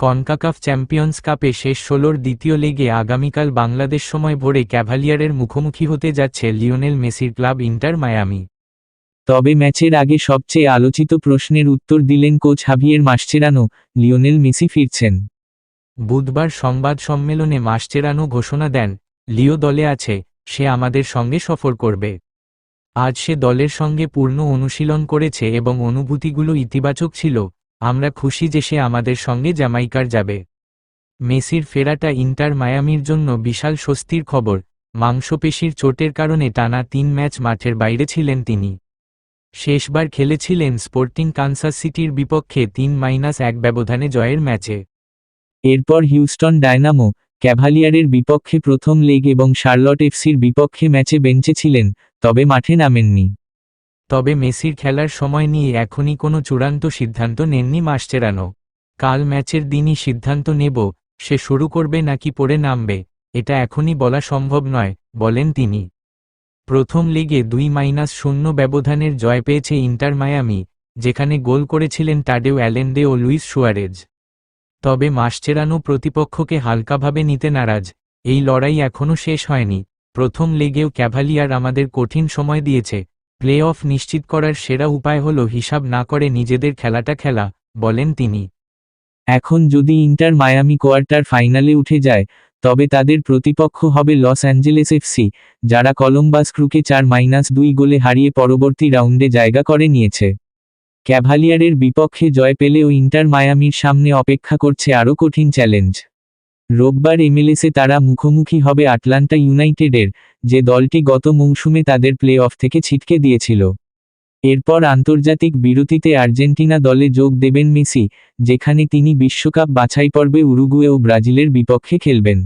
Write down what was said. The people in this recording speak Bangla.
কনকাকাফ চ্যাম্পিয়ন্স কাপে শেষ ষোলোর দ্বিতীয় লেগে আগামীকাল বাংলাদেশ সময় ভোরে ক্যাভালিয়ারের মুখোমুখি হতে যাচ্ছে লিওনেল মেসির ক্লাব ইন্টার মায়ামি। তবে ম্যাচের আগে সবচেয়ে আলোচিত প্রশ্নের উত্তর দিলেন coach Javier Mascherano, Lionel Messi ফিরছেন। বুধবার সংবাদ সম্মেলনে মাসচেরানো ঘোষণা দেন, লিও দলে আছে, সে আমাদের সঙ্গে সফর করবে। আজ সে দলের সঙ্গে পূর্ণ অনুশীলন করেছে এবং অনুভূতিগুলো ইতিবাচক ছিল আমরা খুশি যে সে আমাদের সঙ্গে জ্যামাইকার যাবে। মেসির ফেরাটা ইন্টার মায়ামির জন্য বিশাল স্বস্তির খবর, মাংসপেশির চোটের কারণে টানা তিন ম্যাচ মাঠের বাইরে ছিলেন তিনি। শেষবার খেলেছিলেন স্পোর্টিং কানসাস সিটির বিপক্ষে তিন মাইনাস এক ব্যবধানে জয়ের ম্যাচে। এরপর হিউস্টন ডায়নামো, ক্যাভালিয়ারের বিপক্ষে প্রথম লেগ এবং শার্লট এফসির বিপক্ষে ম্যাচে বেঞ্চে ছিলেন, তবে মাঠে নামেননি। তবে মেসির খেলার সময় নিয়ে এখনই কোনো চূড়ান্ত সিদ্ধান্ত নেননি মাসচেরানো। কাল ম্যাচের দিনই সিদ্ধান্ত নেব, সে শুরু করবে নাকি পড়ে নামবে, এটা এখনই বলা সম্ভব নয়, বলেন তিনি। প্রথম লিগে দুই মাইনাস শূন্য ব্যবধানের জয় পেয়েছে ইন্টার মায়ামি, যেখানে গোল করেছিলেন টাডেও অ্যালেন্ডে ও লুইস সুয়ারেজ। তবে মাসচেরানো প্রতিপক্ষকে হালকাভাবে নিতে নারাজ, এই লড়াই এখনও শেষ হয়নি, প্রথম লেগেও ক্যাভালিয়ার আমাদের কঠিন সময় দিয়েছে প্লে অফ নিশ্চিত করার সেরা উপায় হল হিসাব না করে নিজেদের খেলাটা খেলা, বলেন তিনি। এখন যদি ইন্টার মায়ামি কোয়ার্টার ফাইনালে উঠে যায়, তবে তাদের প্রতিপক্ষ হবে লস অ্যাঞ্জেলেস এফসি, যারা কলম্বাস ক্রুকে চার মাইনাস দুই গোলে হারিয়ে পরবর্তী রাউন্ডে জায়গা করে নিয়েছে। ক্যাভালিয়ারের বিপক্ষে জয় পেলেও ইন্টার মায়ামির সামনে অপেক্ষা করছে আরও কঠিন চ্যালেঞ্জ। রোববার এমএলএসে তারা মুখোমুখি হবে আটলান্টা ইউনাইটেডের, যে দলটি গত মৌসুমে তাদের প্লে অফ থেকে ছিটকে দিয়েছিল। এরপর আন্তর্জাতিক বিরতিতে আর্জেন্টিনা দলে যোগ দেবেন মেসি, যেখানে তিনি বিশ্বকাপ বাছাই পর্বে উরুগুয়ে ও ব্রাজিলের বিপক্ষে খেলবেন।